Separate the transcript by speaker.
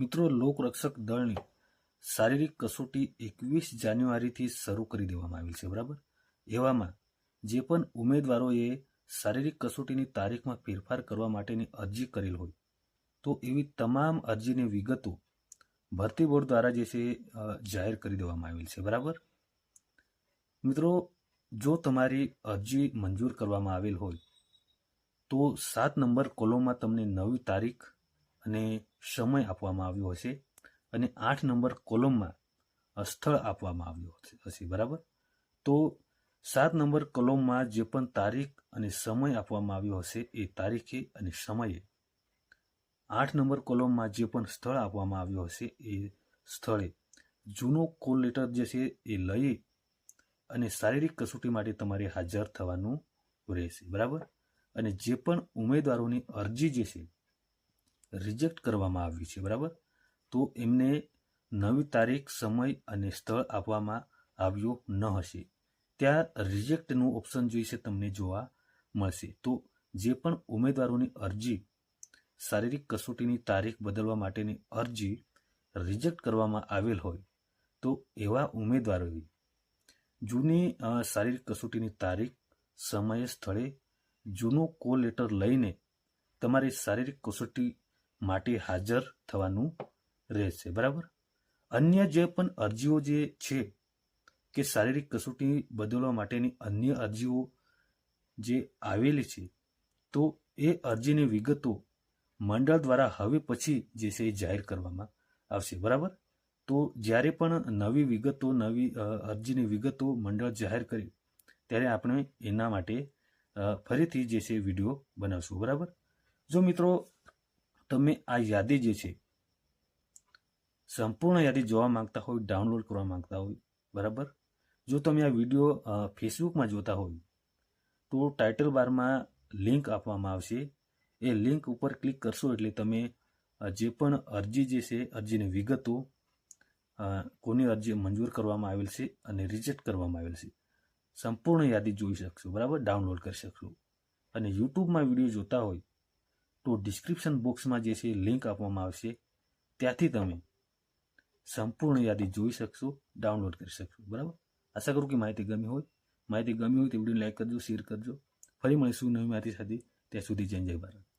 Speaker 1: મિત્રો, લોકરક્ષક દળની શારીરિક કસોટી એકવીસ જાન્યુઆરીથી શરૂ કરી દેવામાં આવી છે, બરાબર? એવામાં જે પણ ઉમેદવારોએ શારીરિક કસોટીની તારીખમાં ફેરફાર કરવા માટેની અરજી કરેલ હોય, તો એવી તમામ અરજીની વિગતો ભરતી બોર્ડ દ્વારા જે છે જાહેર કરી દેવામાં આવેલ છે, બરાબર? મિત્રો, જો તમારી અરજી મંજૂર કરવામાં આવેલ હોય, તો સાત નંબર કોલમમાં તમને નવી તારીખ અને સમય આપવામાં આવ્યો હશે અને આઠ નંબર કોલમમાં સ્થળ આપવામાં આવ્યું હશે- બરાબર? તો સાત નંબર કોલમમાં જે પણ તારીખ અને સમય આપવામાં આવ્યો હશે એ તારીખે અને સમયે આઠ નંબર કોલમમાં જે પણ સ્થળ આપવામાં આવ્યો હશે એ સ્થળે જૂનો કોલ લેટર જે છે એ લઈ અને શારીરિક કસોટી માટે તમારે હાજર થવાનું રહેશે, બરાબર? અને જે પણ ઉમેદવારોની અરજી જે છે રિજેક્ટ કરવામાં આવ્યું છે, બરાબર? તો એમને નવી તારીખ, સમય અને સ્થળ આપવામાં આવ્યો ન હશે. ત્યાં રિજેક્ટનું ઓપ્શન જોઈશે તમને જોવા મળશે. તો જે પણ ઉમેદવારોની અરજી, શારીરિક કસોટીની તારીખ બદલવા માટેની અરજી રિજેક્ટ કરવામાં આવેલ હોય, તો એવા ઉમેદવારોએ જૂની શારીરિક કસોટીની તારીખ, સમયે, સ્થળે જૂનો કોલ લેટર લઈને તમારી શારીરિક કસોટી માટે હાજર થવાનું રહેશે, બરાબર? અન્ય જે પણ અરજીઓ જે છે કે શારીરિક કસોટી બદલવા માટેની અન્ય અરજીઓ જે આવેલી છે, તો એ અરજીની વિગતો મંડળ દ્વારા હવે પછી જે છે એ જાહેર કરવામાં આવશે, બરાબર? તો જ્યારે પણ નવી વિગતો, નવી અરજીની વિગતો મંડળ જાહેર કરી, ત્યારે આપણે એના માટે ફરીથી જે છે વીડિયો બનાવશું, બરાબર? જો મિત્રો તમે આ યાદી જે છે, સંપૂર્ણ યાદી જોવા માંગતા હોય, ડાઉનલોડ કરવા માંગતા હોય, બરાબર? જો તમે આ વીડિયો ફેસબુકમાં જોતા હોય, તો ટાઇટલ બારમાં લિંક આપવામાં આવશે. એ લિંક ઉપર ક્લિક કરશો એટલે તમે જે પણ અરજી જે છે, અરજીની વિગતો કોની અરજી મંજૂર કરવામાં આવેલ છે અને રિજેક્ટ કરવામાં આવેલ છે. સંપૂર્ણ યાદી જોઈ શકશો, બરાબર? ડાઉનલોડ કરી શકશો. અને યુટ્યુબમાં વીડિયો જોતા હોય તો ડિસ્ક્રિપ્શન બોક્સમાં જે છે લિંક આપવામાં આવશે. ત્યાંથી તમે સંપૂર્ણ યાદી જોઈ શકશો ડાઉનલોડ કરી શકશો. બરાબર? આશા કરું કે માહિતી ગમી હોય. માહિતી ગમી હોય તો વીડિયો લાઈક કરજો શેર કરજો. ફરી મળીશું નવી માહિતી સાથે. ત્યાં સુધી જય જય ભારત.